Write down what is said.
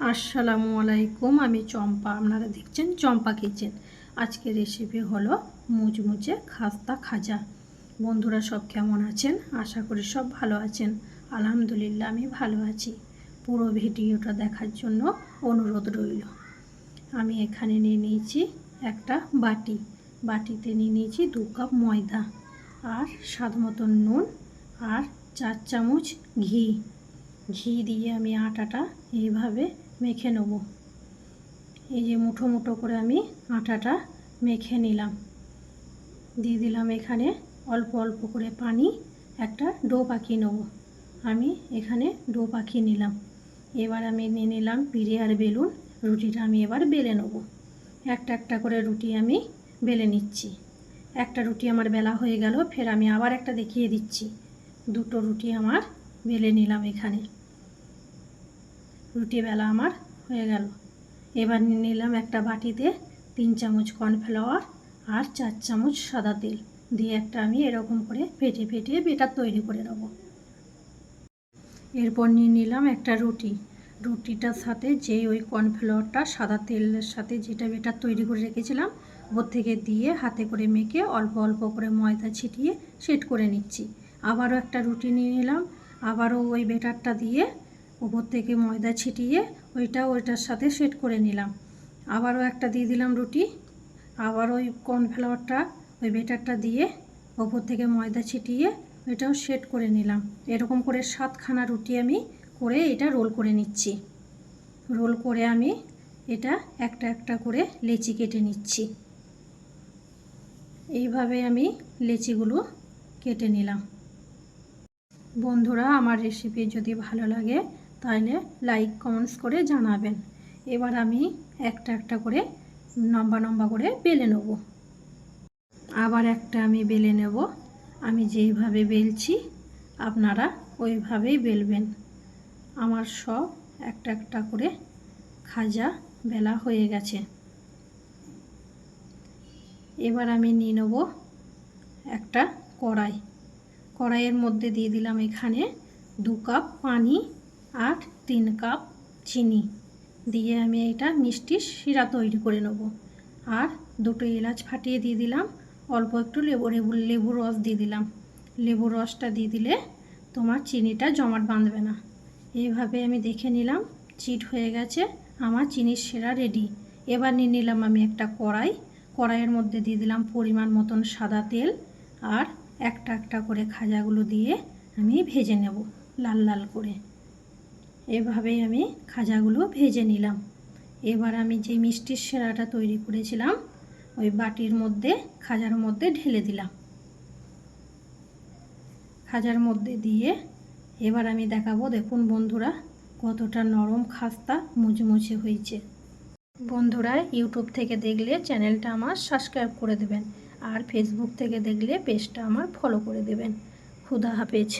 আসসালামু আলাইকুম, আমি চম্পা। আপনারা দেখছেন চম্পা কিচেন। আজকের রেসিপি হলো মুচমুচে খাস্তা খাজা। বন্ধুরা সব কেমন আছেন? আশা করি সব ভালো আছেন। আলহামদুলিল্লাহ, আমি ভালো আছি। পুরো ভিডিওটা দেখার জন্য অনুরোধ রইল। আমি এখানে নিয়ে নিয়েছি একটা বাটি। বাটিতে নিয়ে নিয়েছি দু কাপ ময়দা আর স্বাদ মতন নুন আর চার চামচ ঘি। ঘি দিয়ে আমি আটাটা এইভাবে মেখে নেব। এই যে মুঠো মুঠো করে আমি আটাটা মেখে নিলাম। দিয়ে দিলাম এখানে অল্প অল্প করে পানি, একটা ডো পাকিয়ে নেব। আমি এখানে ডো পাকিয়ে নিলাম। এবার আমি নিয়ে নিলাম পিড়ে আর বেলুন। রুটিটা আমি এবার বেলে নেব। একটা একটা করে রুটি আমি বেলে নিচ্ছি। একটা রুটি আমার বেলা হয়ে গেল, ফের আমি আবার একটা দেখিয়ে দিচ্ছি। দুটো রুটি আমার বেলে নিলাম এখানে। রুটি বেলা আমার হয়ে গেল। এবার নিলাম একটা বাটিতে তিন চামচ কর্নফ্লাওয়ার আর চার চামচ সাদা তেল। দিয়ে একটা আমি এরকম করে ফেটে ফেটে বেটার তৈরি করে নেব। এরপর নিয়ে নিলাম একটা রুটি। রুটিটার সাথে যে ওই কর্নফ্লাওয়ারটা সাদা তেলের সাথে যেটা বেটার তৈরি করে রেখেছিলাম, ওর থেকে দিয়ে হাতে করে মেখে অল্প অল্প করে ময়দা ছিটিয়ে সেট করে নিচ্ছি। আবারও একটা রুটি নিয়ে নিলাম। আবারও ওই বেটারটা দিয়ে উপর থেকে ময়দা ছিটিয়ে ওইটা ওইটার সাথে সেট করে নিলাম। আবারও একটা দিয়ে দিলাম রুটি। আবার ওই কর্নফ্লাওয়ারটা, ওই বেটারটা দিয়ে ওপর থেকে ময়দা ছিটিয়ে ওইটাও সেট করে নিলাম। এরকম করে সাতখানা রুটি আমি করে এটা রোল করে নিচ্ছি। রোল করে আমি এটা একটা একটা করে লেচি কেটে নিচ্ছি। এইভাবে আমি লেচিগুলো কেটে নিলাম। বন্ধুরা, আমার রেসিপি যদি ভালো লাগে তাহলে লাইক কমেন্টস করে জানাবেন। এবার আমি একটা একটা করে লম্বা লম্বা করে বেলে নেব। আবার একটা আমি বেলে নেব। আমি যেইভাবে বেলছি, আপনারা ওইভাবেই বেলবেন। আমার সব একটা একটা করে খাজা বেলা হয়ে গেছে। এবার আমি নিয়ে নেব একটা কড়াই। কড়াইয়ের মধ্যে দিয়ে দিলাম এখানে দু কাপ পানি আর তিন কাপ চিনি। দিয়ে আমি এটা মিষ্টির শিরা তৈরি করে নেব। আর দুটো এলাচ ফাটিয়ে দিয়ে দিলাম। অল্প একটু লেবু লেবু লেবুর রস দিয়ে দিলাম। লেবুর রসটা দিয়ে দিলে তোমার চিনিটা জমাট বাঁধবে না। এইভাবে আমি দেখে নিলাম, চিট হয়ে গেছে, আমার চিনির সেরা রেডি এবার নিয়ে নিলাম আমি একটা কড়াই। কড়াইয়ের মধ্যে দিয়ে দিলাম পরিমাণ মতন সাদা তেল। আর একটা একটা করে খাজাগুলো দিয়ে আমি ভেজে নেব লাল লাল করে। এভাবেই আমি খাজাগুলো ভেজে নিলাম। এবার আমি যে মিষ্টির সেরাটা তৈরি করেছিলাম, ওই বাটির মধ্যে, খাজার মধ্যে ঢেলে দিলাম। খাজার মধ্যে দিয়ে এবার আমি দেখাবো, দেখুন বন্ধুরা, কতটা নরম খাস্তা মুচমুচে হয়েছে। বন্ধুরা, ইউটিউব থেকে দেখলে চ্যানেলটা আমার সাবস্ক্রাইব করে দেবেন, আর ফেসবুক থেকে দেখলে পেজটা আমার ফলো করে দেবেন। খুদা হাফেজ।